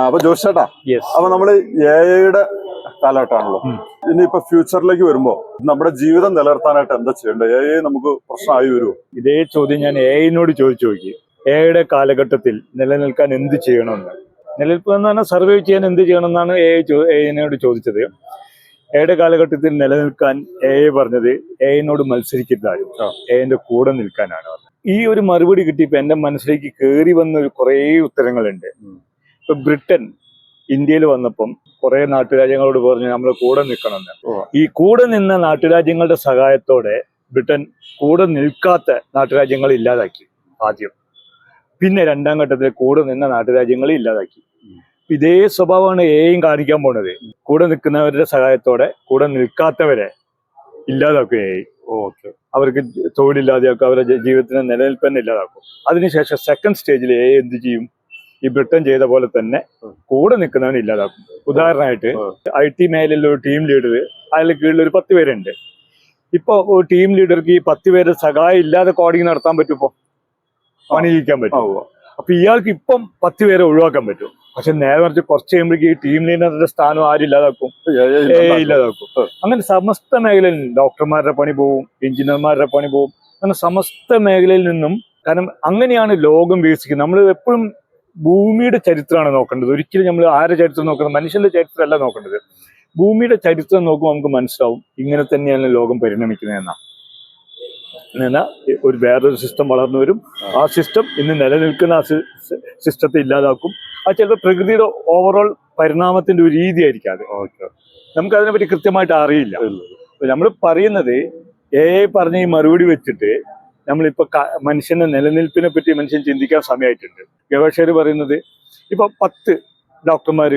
അപ്പൊ ജോഷ് ചേട്ടാ യെസ് അപ്പൊ നമ്മൾ എയുടെ കാലഘട്ടമാണല്ലോ ഇനി ഇനിയിപ്പോ ഫ്യൂച്ചറിലേക്ക് വരുമ്പോ നമ്മുടെ ജീവിതം നിലനിർത്താനായിട്ട് എന്താ ചെയ്യേണ്ടത് എ നമുക്ക് പ്രശ്നമായി വരുമോ ഇതേ ചോദ്യം ഞാൻ എഐനോട് ചോദിച്ചു നോക്കി എയുടെ കാലഘട്ടത്തിൽ നിലനിൽക്കാൻ എന്ത് ചെയ്യണമെന്ന് നിലനിൽപ്പ് എന്ന് പറഞ്ഞാൽ സർവൈവ് ചെയ്യാൻ എന്ത് ചെയ്യണമെന്നാണ് എ എഐനോട് ചോദിച്ചത് എയുടെ കാലഘട്ടത്തിൽ നിലനിൽക്കാൻ എ പറഞ്ഞത് എഐനോട് മത്സരിക്കരുതായിരുന്നു ആ. എന്റെ കൂടെ നിൽക്കാനാണ് പറഞ്ഞത് ഈ ഒരു മറുപടി കിട്ടിയപ്പോ എന്റെ മനസ്സിലേക്ക് കയറി വന്ന ഒരു കുറേ ഉത്തരങ്ങളുണ്ട്. ഇപ്പൊ ബ്രിട്ടൻ ഇന്ത്യയിൽ വന്നപ്പം കുറെ നാട്ടുരാജ്യങ്ങളോട് പറഞ്ഞു നമ്മൾ കൂടെ നിൽക്കണമെന്ന്. ഈ കൂടെ നിന്ന നാട്ടുരാജ്യങ്ങളുടെ സഹായത്തോടെ ബ്രിട്ടൻ കൂടെ നിൽക്കാത്ത നാട്ടുരാജ്യങ്ങൾ ഇല്ലാതാക്കി ആദ്യം. പിന്നെ രണ്ടാം ഘട്ടത്തിൽ കൂടെ നിന്ന നാട്ടുരാജ്യങ്ങളെ ഇല്ലാതാക്കി. ഇതേ സ്വഭാവമാണ് എയും കാണിക്കാൻ പോണത്. കൂടെ നിൽക്കുന്നവരുടെ സഹായത്തോടെ കൂടെ നിൽക്കാത്തവരെ ഇല്ലാതാക്കും എ ഓക്കെ. അവർക്ക് തൊഴിലില്ലാതെയാക്കും അവരുടെ ജീവിതത്തിന് നിലനിൽപ്പ് തന്നെ ഇല്ലാതാക്കും. അതിനുശേഷം സെക്കൻഡ് സ്റ്റേജിൽ എ എന്ത് ചെയ്യും? ഈ ബ്രിട്ടൻ ചെയ്ത പോലെ തന്നെ കൂടെ നിൽക്കുന്നവൻ ഇല്ലാതാക്കും. ഉദാഹരണമായിട്ട്. ഐ ടി മേഖലയിലെ ഒരു ടീം ലീഡർ അതിൽ കീഴിൽ ഒരു പത്ത് പേരുണ്ട്. ഇപ്പൊ ഒരു ടീം ലീഡർക്ക് ഈ പത്ത് പേര് സഹായം ഇല്ലാതെ കോഡിങ് നടത്താൻ പറ്റുമ്പോ ഇപ്പൊ പണി പറ്റും അപ്പൊ ഇയാൾക്ക് ഇപ്പം പത്ത് പേരെ ഒഴിവാക്കാൻ പറ്റും. പക്ഷെ നേരെ മറിച്ച് കുറച്ച് കഴിയുമ്പോഴേക്ക് ഈ ടീം ലീഡറിന്റെ സ്ഥാനം ആരും ഇല്ലാതാക്കും. ഇല്ലാതാക്കും. അങ്ങനെ സമസ്ത മേഖലയിൽ ഡോക്ടർമാരുടെ പണി പോവും എഞ്ചിനീയർമാരുടെ പണി പോവും. അങ്ങനെ സമസ്ത മേഖലയിൽ നിന്നും കാരണം അങ്ങനെയാണ് ലോകം വികസിക്കുന്നത്. നമ്മൾ എപ്പോഴും ഭൂമിയുടെ ചരിത്രമാണ് നോക്കേണ്ടത്. ഒരിക്കലും നമ്മൾ ആരുടെ ചരിത്രം നോക്കുന്നത് മനുഷ്യന്റെ ചരിത്രമല്ല നോക്കേണ്ടത്. ഭൂമിയുടെ ചരിത്രം നോക്കുമ്പോൾ നമുക്ക് മനസ്സിലാവും ഇങ്ങനെ തന്നെയാണ് ലോകം പരിണമിക്കുന്നത് എന്നാ. എന്നാ ഒരു വേറൊരു സിസ്റ്റം വളർന്നു വരും. ആ സിസ്റ്റം ഇന്ന് നിലനിൽക്കുന്ന ആ സിസ്റ്റത്തെ ഇല്ലാതാക്കും. അത് ചിലപ്പോൾ പ്രകൃതിയുടെ ഓവറോൾ പരിണാമത്തിന്റെ ഒരു രീതിയായിരിക്കും അത്. ഓക്കെ. നമുക്ക് അതിനെപ്പറ്റി കൃത്യമായിട്ട് അറിയില്ല. നമ്മൾ പറയുന്നത് എ പറഞ്ഞ ഈ മറുപടി വെച്ചിട്ട് നമ്മളിപ്പോ മനുഷ്യന്റെ മനുഷ്യന്റെ നിലനിൽപ്പിനെ പറ്റി മനുഷ്യൻ ചിന്തിക്കാൻ സമയമായിട്ടുണ്ട് ഗവേഷകർ പറയുന്നത് ഇപ്പൊ പത്ത് ഡോക്ടർമാർ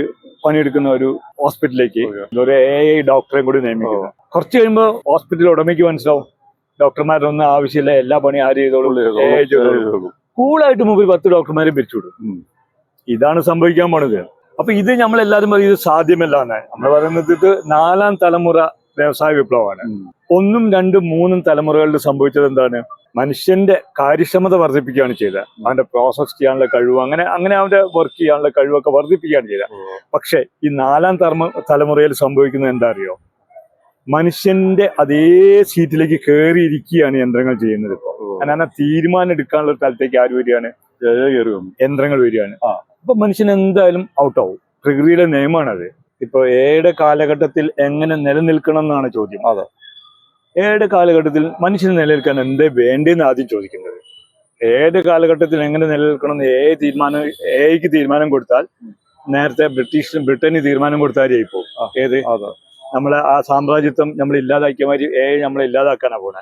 പണിയെടുക്കുന്ന ഒരു ഹോസ്പിറ്റലിലേക്ക് ഒരു എ ഐ ഡോക്ടറെയും കൂടി നിയമിക്കുന്നു. കുറച്ച് കഴിയുമ്പോൾ ഹോസ്പിറ്റൽ ഉടമയ്ക്ക് മനസ്സിലാവും. ഡോക്ടർമാരൊന്നും ആവശ്യമില്ല എല്ലാ പണി ആര് ചെയ്തോളൂ കൂളായിട്ട് മുമ്പിൽ പത്ത് ഡോക്ടർമാരെ പിരിച്ചുവിടും. ഇതാണ് സംഭവിക്കാൻ പോണത്. അപ്പൊ ഇത് നമ്മൾ എല്ലാവരും പറയും ഇത് സാധ്യമല്ല എന്നാണ്. നമ്മൾ പറയുന്നത് ഇത് നാലാം തലമുറ വ്യവസായ വിപ്ലവമാണ്. ഒന്നും രണ്ടും മൂന്നും തലമുറകളിൽ സംഭവിച്ചത് എന്താണ്? മനുഷ്യന്റെ കാര്യക്ഷമത വർദ്ധിപ്പിക്കുകയാണ് ചെയ്തത്. അവന്റെ പ്രോസസ് ചെയ്യാനുള്ള കഴിവ് അങ്ങനെ അങ്ങനെ അവന്റെ വർക്ക് ചെയ്യാനുള്ള കഴിവൊക്കെ വർദ്ധിപ്പിക്കുകയാണ് ചെയ്തത്. പക്ഷെ ഈ നാലാം തലമു തലമുറയിൽ സംഭവിക്കുന്നത് എന്താ അറിയോ? മനുഷ്യന്റെ അതേ സീറ്റിലേക്ക് കയറിയിരിക്കുകയാണ് യന്ത്രങ്ങൾ ചെയ്യുന്നത് ഇപ്പോൾ കാരണം തീരുമാനം എടുക്കാനുള്ള സ്ഥലത്തേക്ക് ആര് വരികയാണ്? യന്ത്രങ്ങൾ വരികയാണ്. അപ്പൊ മനുഷ്യൻ എന്തായാലും ഔട്ടാവും പ്രകൃതിയുടെ നിയമമാണത്. ഇപ്പൊ ഏഴ് കാലഘട്ടത്തിൽ എങ്ങനെ നിലനിൽക്കണം എന്നാണ് ചോദ്യം. അതെ. ഏഴ് കാലഘട്ടത്തിൽ മനുഷ്യന് നിലനിൽക്കാൻ എന്തേ വേണ്ടിയെന്ന് ആദ്യം ചോദിക്കുന്നത് ഏത് കാലഘട്ടത്തിൽ എങ്ങനെ നിലനിൽക്കണം എന്ന് ഏ തീരുമാനം ഏക്ക് തീരുമാനം കൊടുത്താൽ നേരത്തെ ബ്രിട്ടീഷ് ബ്രിട്ടന് തീരുമാനം കൊടുത്താലേ പോകും. ഏത്? അതെ. നമ്മളെ ആ സാമ്രാജ്യത്വം നമ്മൾ ഇല്ലാതാക്കിയ മാതിരി ഏ നമ്മളെ ഇല്ലാതാക്കാനാ പോണെ.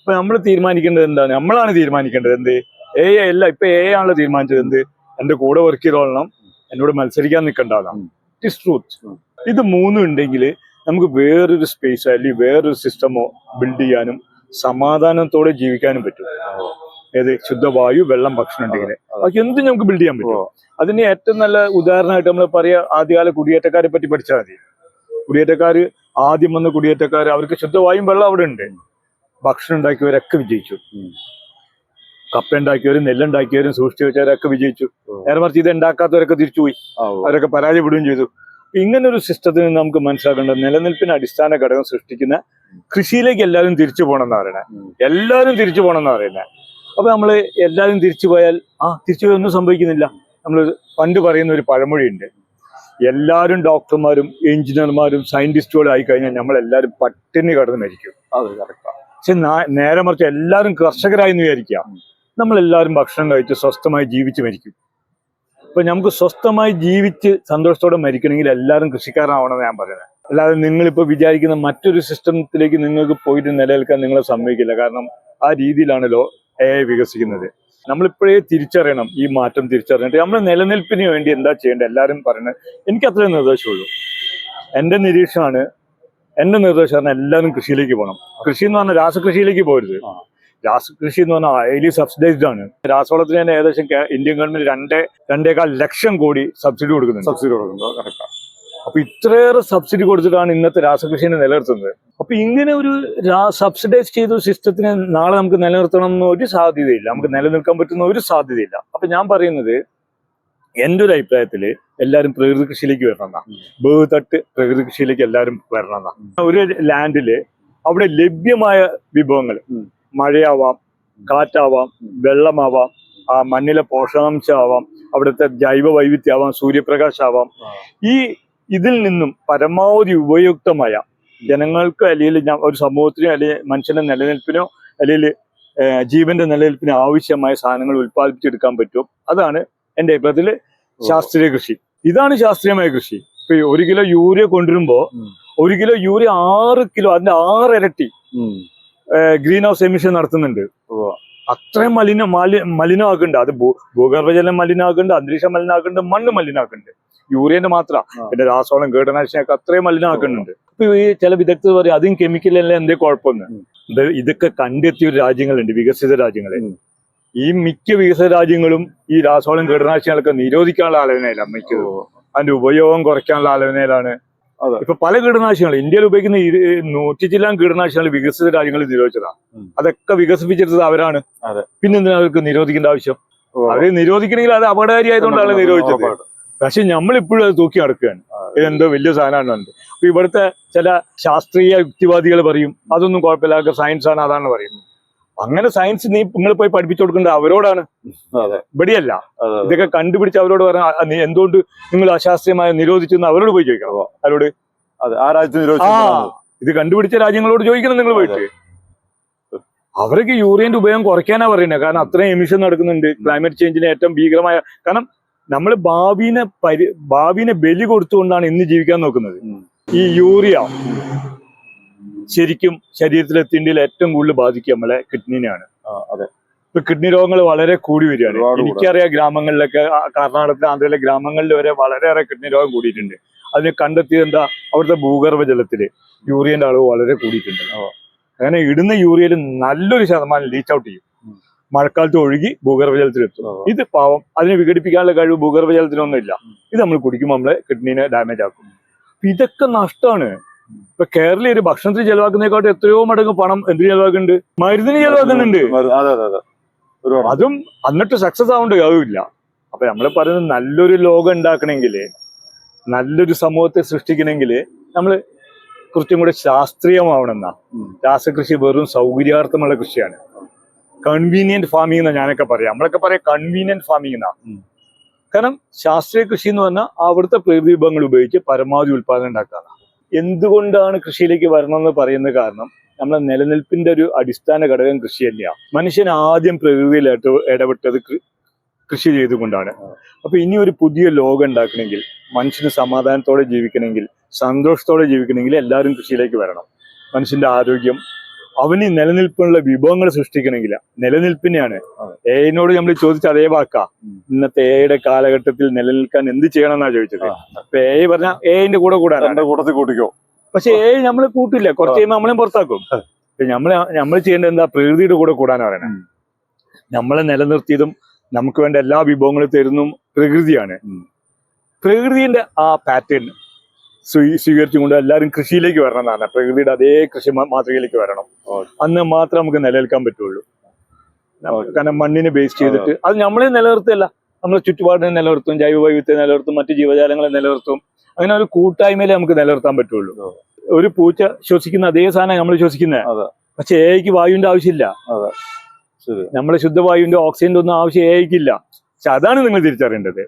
അപ്പൊ നമ്മൾ തീരുമാനിക്കേണ്ടത് എന്താണ്? നമ്മളാണ് തീരുമാനിക്കേണ്ടത് എന്ത്? ഏ അല്ല ഇപ്പൊ ഏ ആണല്ലോ തീരുമാനിച്ചത് എന്ത്? എന്റെ കൂടെ വർക്ക് ചെയ്തോളണം. എന്നോട് മത്സരിക്കാൻ നിൽക്കണ്ടാണ് ഉം. ഇറ്റ് ട്രൂത്ത് ഇത് മൂന്നും ഉണ്ടെങ്കിൽ നമുക്ക് വേറൊരു സ്പേസ് അല്ലെങ്കിൽ വേറൊരു സിസ്റ്റമോ ബിൽഡ് ചെയ്യാനും സമാധാനത്തോടെ ജീവിക്കാനും പറ്റും. ഏത്? ശുദ്ധവായു വെള്ളം ഭക്ഷണം ഉണ്ടെങ്കിൽ ബാക്കി എന്തും നമുക്ക് ബിൽഡ് ചെയ്യാൻ പറ്റും. അതിന് ഏറ്റവും നല്ല ഉദാഹരണമായിട്ട് നമ്മൾ പറയാ ആദ്യകാല കുടിയേറ്റക്കാരെ പറ്റി പഠിച്ചാൽ മതി. കുടിയേറ്റക്കാര് ആദ്യം വന്ന കുടിയേറ്റക്കാർ അവർക്ക് ശുദ്ധവായും വെള്ളം അവിടെ ഉണ്ട്. ഭക്ഷണം ഉണ്ടാക്കിയവരൊക്കെ വിജയിച്ചു. കപ്പ ഉണ്ടാക്കിയവരും നെല്ലുണ്ടാക്കിയവരും സൂക്ഷിച്ചു വെച്ചവരൊക്കെ വിജയിച്ചു. നേരെ മറിച്ച് ഇത് ഉണ്ടാക്കാത്തവരൊക്കെ തിരിച്ചുപോയി. അവരൊക്കെ പരാജയപ്പെടുകയും ചെയ്തു. ഇങ്ങനെ ഒരു സിസ്റ്റത്തിൽ നിന്ന് നമുക്ക് മനസ്സിലാക്കേണ്ടത് നിലനിൽപ്പിന് അടിസ്ഥാന ഘടകം സൃഷ്ടിക്കുന്ന കൃഷിയിലേക്ക് എല്ലാവരും തിരിച്ചു പോകണം എന്ന് പറയണേ എല്ലാവരും തിരിച്ചു പോകണം എന്ന് പറയുന്നത്. അപ്പൊ നമ്മൾ എല്ലാവരും തിരിച്ചു പോയാൽ ആ തിരിച്ചു പോയി ഒന്നും സംഭവിക്കുന്നില്ല. നമ്മൾ പണ്ട് പറയുന്ന ഒരു പഴമൊഴിയുണ്ട്. എല്ലാവരും ഡോക്ടർമാരും എഞ്ചിനീയർമാരും സയന്റിസ്റ്റുകളും ആയി കഴിഞ്ഞാൽ നമ്മൾ എല്ലാവരും പട്ടിണി കടന്ന് മരിക്കും. അത് കറക്റ്റാണ് പക്ഷെ നേരെ മറിച്ച് എല്ലാവരും കർഷകരായി എന്ന് വിചാരിക്കുക. നമ്മൾ എല്ലാവരും ഭക്ഷണം കഴിച്ച് സ്വസ്ഥമായി ജീവിച്ച് മരിക്കും. അപ്പൊ നമുക്ക് സ്വസ്ഥമായി ജീവിച്ച് സന്തോഷത്തോടെ മരിക്കണമെങ്കിൽ എല്ലാവരും കൃഷിക്കാരനാവണമെന്ന് ഞാൻ പറയുന്നത് അല്ലാതെ നിങ്ങളിപ്പോൾ വിചാരിക്കുന്ന മറ്റൊരു സിസ്റ്റത്തിലേക്ക് നിങ്ങൾക്ക് പോയിട്ട് നിലനിൽക്കാൻ നിങ്ങളെ സമ്മതിക്കില്ല. കാരണം ആ രീതിയിലാണല്ലോ എ വികസിക്കുന്നത്. നമ്മളിപ്പോഴേ തിരിച്ചറിയണം ഈ മാറ്റം തിരിച്ചറിഞ്ഞിട്ട്. നമ്മൾ നിലനിൽപ്പിന് വേണ്ടി എന്താ ചെയ്യേണ്ടത്? എല്ലാവരും പറയുന്നത് എനിക്ക് അത്രയും നിർദ്ദേശമുള്ളൂ. എന്റെ നിരീക്ഷണമാണ് എന്റെ നിർദ്ദേശമാണ് എല്ലാവരും കൃഷിയിലേക്ക് പോകണം. കൃഷി എന്ന് പറഞ്ഞാൽ രാസകൃഷിയിലേക്ക് പോരുത്. രാസകൃഷി എന്ന് പറഞ്ഞാൽ ഹൈലി സബ്സിഡൈസ്ഡ് ആണ്. രാസവളത്തിന് തന്നെ ഏകദേശം ഇന്ത്യൻ ഗവൺമെന്റ് രണ്ടേ രണ്ടേകാൽ ലക്ഷം കോടി സബ്സിഡി കൊടുക്കുന്നുണ്ട്. സബ്സിഡി കൊടുക്കുന്നത് കറക്റ്റാണ് അപ്പൊ ഇത്രയേറെ സബ്സിഡി കൊടുത്തിട്ടാണ് ഇന്നത്തെ രാസകൃഷിനെ നിലനിർത്തുന്നത്. അപ്പൊ ഇങ്ങനെ ഒരു സബ്സിഡൈസ് ചെയ്ത സിസ്റ്റത്തിനെ നാളെ നമുക്ക് നിലനിർത്തണം എന്ന ഒരു സാധ്യതയില്ല. നമുക്ക് നിലനിൽക്കാൻ പറ്റുന്ന ഒരു സാധ്യതയില്ല. അപ്പൊ ഞാൻ പറയുന്നത് എന്റെ ഒരു അഭിപ്രായത്തിൽ എല്ലാവരും പ്രകൃതി കൃഷിയിലേക്ക് വരണം എന്നാ ബഹുതട്ട് പ്രകൃതി കൃഷിയിലേക്ക് എല്ലാവരും വരണം എന്നാ ഒരു ലാൻഡിൽ അവിടെ ലഭ്യമായ വിഭവങ്ങൾ. മഴയാവാം കാറ്റാവാം വെള്ളമാവാം ആ മണ്ണിലെ പോഷകാംശമാവാം അവിടുത്തെ ജൈവ വൈവിധ്യമാവാം സൂര്യപ്രകാശമാവാം. ഈ ഇതിൽ നിന്നും പരമാവധി ഉപയുക്തമായ ജനങ്ങൾക്ക് അല്ലെങ്കിൽ ഞാൻ ഒരു സമൂഹത്തിനോ അല്ലെങ്കിൽ മനുഷ്യന്റെ നിലനിൽപ്പിനോ അല്ലെങ്കിൽ ജീവന്റെ നിലനിൽപ്പിന് ആവശ്യമായ സാധനങ്ങൾ ഉൽപ്പാദിപ്പിച്ചെടുക്കാൻ പറ്റും അതാണ് എന്റെ അഭിപ്രായത്തിൽ ശാസ്ത്രീയ കൃഷി ഇതാണ് ശാസ്ത്രീയമായ കൃഷി ഇപ്പൊ ഒരു കിലോ യൂറിയ കൊണ്ടുവരുമ്പോ. ഒരു കിലോ യൂറിയ ആറ് കിലോ അതിന്റെ ആറ് ഇരട്ടി. ഗ്രീൻ ഹൗസ് എമിഷൻ നടത്തുന്നുണ്ട്. അത്രയും മലിന മാലി മലിനമാക്കുന്നുണ്ട്. അത് ഭൂഗർഭജലം മലിനമാക്കുന്നുണ്ട് അന്തരീക്ഷം മലിനമാക്കുന്നുണ്ട് മണ്ണ് മലിനമാക്കുന്നുണ്ട്. യൂറിയന്റെ മാത്ര. പിന്നെ രാസവളം കീടനാശിനിയൊക്കെ അത്രയും മലിനമാക്കുന്നുണ്ട്. ഇപ്പൊ ഈ ചില വിദഗ്ധർ പറയും അതും കെമിക്കലല്ല എന്തേ കുഴപ്പമൊന്നും? ഇത് ഇതൊക്കെ കണ്ടെത്തിയ ഒരു രാജ്യങ്ങളുണ്ട് വികസിത രാജ്യങ്ങളെ. ഈ മിക്ക വികസിത രാജ്യങ്ങളും ഈ രാസവളം കീടനാശിനികളൊക്കെ നിരോധിക്കാനുള്ള ആലോചനയില്ല മിക്ക ഉവ്വ. അതിന്റെ ഉപയോഗം കുറയ്ക്കാനുള്ള ആലോചനയിലാണ്. ഇപ്പൊ പല കീടനാശിനികൾ ഇന്ത്യയിൽ ഉപയോഗിക്കുന്ന നൂറ്റി ചില്ലാൻ കീടനാശിനികൾ വികസിത രാജ്യങ്ങളിൽ നിരോധിച്ചതാണ് അതൊക്കെ വികസിപ്പിച്ചെടുത്തത് അവരാണ്. പിന്നെ അവർക്ക് നിരോധിക്കേണ്ട ആവശ്യം? അവരെ നിരോധിക്കണമെങ്കിൽ അത് അപകടകാരി ആയതുകൊണ്ടാണ് നിരോധിച്ചത്. പക്ഷെ നമ്മൾ ഇപ്പോഴും അത് തൂക്കി നടക്കുകയാണ്. ഇതെന്തോ വലിയ സാധനമാണ് അപ്പൊ ഇവിടുത്തെ ചില ശാസ്ത്രീയ യുക്തിവാദികൾ പറയും അതൊന്നും കുഴപ്പമില്ല സയൻസ് ആണ് അതാണ് പറയുന്നത്. അങ്ങനെ സയൻസ് നീ നിങ്ങൾ പോയി പഠിപ്പിച്ചു കൊടുക്കേണ്ടത് അവരോടാണ്. ഇവിടെയല്ല. ഇതൊക്കെ കണ്ടുപിടിച്ച് അവരോട് പറഞ്ഞ നീ എന്തുകൊണ്ട് നിങ്ങൾ അശാസ്ത്രീയമായ നിരോധിച്ചു എന്ന് അവരോട് പോയി ചോദിക്കണം. അവരോട് ആ രാജ്യത്ത് ആ ഇത് കണ്ടുപിടിച്ച രാജ്യങ്ങളോട് ചോദിക്കണം നിങ്ങൾ പോയിട്ട്. അവർക്ക് യൂറിയന്റെ ഉപയോഗം കുറയ്ക്കാനാ പറയുന്നത് കാരണം അത്രയും എമിഷൻ നടക്കുന്നുണ്ട്. ക്ലൈമറ്റ് ചേഞ്ചിന് ഏറ്റവും ഭീകരമായ കാരണം നമ്മൾ ഭാവിനെ പരി ഭാവിനെ ബലി കൊടുത്തുകൊണ്ടാണ് ഇന്ന് ജീവിക്കാൻ നോക്കുന്നത്. ഈ യൂറിയ ശരിക്കും ശരീരത്തിലെ തിണ്ടിയിൽ ഏറ്റവും കൂടുതൽ ബാധിക്കുക നമ്മളെ കിഡ്നിനെയാണ്. അതെ. ഇപ്പൊ കിഡ്നി രോഗങ്ങൾ വളരെ കൂടി വരികയാണ്. എനിക്കറിയാം ഗ്രാമങ്ങളിലൊക്കെ കർണാടകത്തിലെ ആന്ധ്രയിലെ ഗ്രാമങ്ങളിൽ വരെ വളരെയേറെ കിഡ്നി രോഗം കൂടിയിട്ടുണ്ട്. അതിന് കണ്ടെത്തിയത് എന്താ? അവിടുത്തെ ഭൂഗർഭ ജലത്തിൽ യൂറിയന്റെ അളവ് വളരെ കൂടിയിട്ടുണ്ട്. അങ്ങനെ ഇടുന്ന യൂറിയയിൽ നല്ലൊരു ശതമാനം ലീച്ച് ഔട്ട് ചെയ്യും. മഴക്കാലത്ത് ഒഴുകി ഭൂഗർഭ ജലത്തിലെത്തും ഇത് പാവം അതിനെ വിഘടിപ്പിക്കാനുള്ള കഴിവ് ഭൂഗർഭ ജലത്തിനൊന്നും ഇല്ല ഇത് നമ്മൾ കുടിക്കുമ്പോൾ നമ്മളെ കിഡ്നീനെ ഡാമേജ് ആക്കും. ഇതൊക്കെ നഷ്ടമാണ് ഇപ്പൊ കേരളീയ ഒരു ഭക്ഷണത്തിന് ചെലവാക്കുന്നതിനെക്കാട്ടും എത്രയോ മടങ്ങ് പണം എന്തിന് ചെലവാക്കുന്നുണ്ട്? മരുന്നിന് ചെലവാക്കുന്നുണ്ട്. അതെ എന്നിട്ട് സക്സസ് ആവേണ്ട? അതുമില്ല. അപ്പൊ നമ്മൾ പറയുന്നത് നല്ലൊരു ലോകം ഉണ്ടാക്കണമെങ്കിൽ നല്ലൊരു സമൂഹത്തെ സൃഷ്ടിക്കണമെങ്കിൽ നമ്മൾ കുറച്ചും കൂടെ ശാസ്ത്രീയമാവണമെന്നാ. രാസകൃഷി വെറും സൗകര്യാർത്ഥമുള്ള കൃഷിയാണ്. കൺവീനിയന്റ് ഫാമിംഗ് എന്നാ ഞാനൊക്കെ പറയാം. നമ്മളൊക്കെ പറയാം കൺവീനിയന്റ് ഫാമിംഗ് എന്നാ. കാരണം ശാസ്ത്രീയ കൃഷി എന്ന് പറഞ്ഞാൽ അവിടുത്തെ പ്രകൃതി വിഭവങ്ങൾ ഉപയോഗിച്ച് പരമാവധി ഉൽപാദനം ഉണ്ടാക്കാണ് എന്തുകൊണ്ടാണ് കൃഷിയിലേക്ക് വരണമെന്ന് പറയുന്ന കാരണം നമ്മളെ നിലനിൽപ്പിന്റെ ഒരു അടിസ്ഥാന ഘടകം കൃഷി തന്നെയാണ് മനുഷ്യൻ ആദ്യം പ്രകൃതിയിൽ ഇട- ഇടപെട്ടത് കൃഷി ചെയ്തുകൊണ്ടാണ്. അപ്പൊ ഇനി ഒരു പുതിയ ലോകം ഉണ്ടാക്കണമെങ്കിൽ മനുഷ്യന് സമാധാനത്തോടെ ജീവിക്കണമെങ്കിൽ സന്തോഷത്തോടെ ജീവിക്കണമെങ്കിൽ എല്ലാവരും കൃഷിയിലേക്ക് വരണം. മനുഷ്യന്റെ ആരോഗ്യം അവന് നിലനിൽപ്പിനുള്ള വിഭവങ്ങൾ സൃഷ്ടിക്കണമെങ്കിൽ നിലനിൽപ്പിനെയാണ്. ഏനോട് നമ്മൾ ചോദിച്ച അതേ വാക്കാ. ഇന്നത്തെ എയുടെ കാലഘട്ടത്തിൽ നിലനിൽക്കാൻ എന്ത് ചെയ്യണം എന്നാ ചോദിച്ചത്. അപ്പൊ എ പറഞ്ഞ എന്റെ കൂടെ കൂടാ എന്റെ കൂട്ടത്തിൽ കൂട്ടിക്കോ. പക്ഷെ ഏ നമ്മൾ കൂട്ടില്ല. കുറച്ച് കഴിയുമ്പോൾ നമ്മളെയും പുറത്താക്കും. നമ്മൾ നമ്മൾ ചെയ്യേണ്ടത് എന്താ? പ്രകൃതിയുടെ കൂടെ കൂടാനാ പറയണത് നമ്മളെ നിലനിർത്തിയതും നമുക്ക് വേണ്ട എല്ലാ വിഭവങ്ങളും തരുന്നതും പ്രകൃതിയാണ്. പ്രകൃതിന്റെ ആ പാറ്റേൺ സ്വീകരിച്ചുകൊണ്ട് എല്ലാവരും കൃഷിയിലേക്ക് വരണം എന്നാണ്. പ്രകൃതിയുടെ അതേ കൃഷി മാതൃകയിലേക്ക് വരണം. അന്ന് മാത്രം നമുക്ക് നിലനിൽക്കാൻ പറ്റുള്ളൂ. കാരണം മണ്ണിനെ ബേസ് ചെയ്തിട്ട് അത്. നമ്മളെ നിലനിർത്തല്ല നമ്മളെ ചുറ്റുപാടിനെ നിലനിർത്തും ജൈവ വൈവിധ്യത്തെ നിലനിർത്തും മറ്റു ജീവജാലങ്ങളെ നിലനിർത്തും. അങ്ങനെ ഒരു കൂട്ടായ്മയിലേ നമുക്ക് നിലനിർത്താൻ പറ്റുള്ളൂ. ഒരു പൂച്ച ശ്വസിക്കുന്ന അതേ സാധനം നമ്മൾ ശ്വസിക്കുന്നത്. പക്ഷെ എയ്ക്ക് വായുവിന്റെ ആവശ്യമില്ല. നമ്മളെ ശുദ്ധവായുവിന്റെ ഓക്സിജന്റെ ഒന്നും ആവശ്യം എയ്ക്കില്ല പക്ഷെ അതാണ് നിങ്ങൾ തിരിച്ചറിയേണ്ടത്.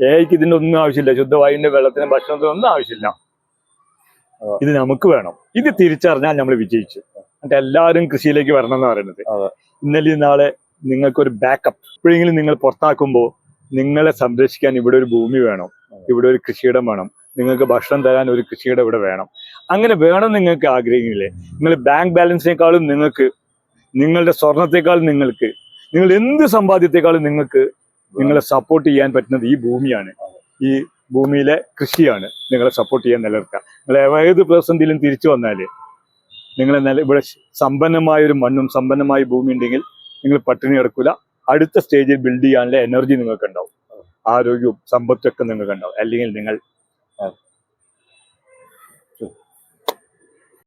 എയ്ക്ക് ഇതിന്റെ ഒന്നും ആവശ്യമില്ല. ശുദ്ധവായുവിന്റെ വെള്ളത്തിനും ഭക്ഷണത്തിന് ഒന്നും ആവശ്യമില്ല. ഇത് നമുക്ക് വേണം. ഇത് തിരിച്ചറിഞ്ഞാൽ നമ്മൾ വിജയിച്ചു. എന്നിട്ട് എല്ലാവരും കൃഷിയിലേക്ക് വരണം എന്ന് പറയുന്നത്. ഇന്നലെ നാളെ നിങ്ങൾക്കൊരു ബാക്കപ്പ് എപ്പോഴെങ്കിലും നിങ്ങൾ പുറത്താക്കുമ്പോൾ നിങ്ങളെ സംരക്ഷിക്കാൻ ഇവിടെ ഒരു ഭൂമി വേണം. ഇവിടെ ഒരു കൃഷിയിടം വേണം. നിങ്ങൾക്ക് ഭക്ഷണം തരാൻ ഒരു കൃഷിയിടം ഇവിടെ വേണം. അങ്ങനെ വേണം നിങ്ങൾക്ക് ആഗ്രഹിക്കില്ലേ നിങ്ങൾ ബാങ്ക് ബാലൻസിനേക്കാളും നിങ്ങൾക്ക് നിങ്ങളുടെ സ്വർണത്തെക്കാളും നിങ്ങൾക്ക് നിങ്ങൾ എന്ത് സമ്പാദ്യത്തെക്കാളും നിങ്ങൾക്ക് നിങ്ങളെ സപ്പോർട്ട് ചെയ്യാൻ പറ്റുന്നത് ഈ ഭൂമിയാണ്. ഈ ഭൂമിയിലെ കൃഷിയാണ് നിങ്ങളെ സപ്പോർട്ട് ചെയ്യാൻ നിലനിർത്തുക. നിങ്ങൾ ഏത് പ്രതിസന്ധിയിലും തിരിച്ചു വന്നാൽ നിങ്ങളെ നില ഇവിടെ സമ്പന്നമായ ഒരു മണ്ണും സമ്പന്നമായ ഭൂമി ഉണ്ടെങ്കിൽ നിങ്ങൾ പട്ടിണി കിടക്കില്ല അടുത്ത സ്റ്റേജിൽ ബിൽഡ് ചെയ്യാനുള്ള എനർജി നിങ്ങൾക്ക് ഉണ്ടാവും ആരോഗ്യവും സമ്പത്തൊക്കെ നിങ്ങൾക്ക് ഉണ്ടാവും അല്ലെങ്കിൽ നിങ്ങൾ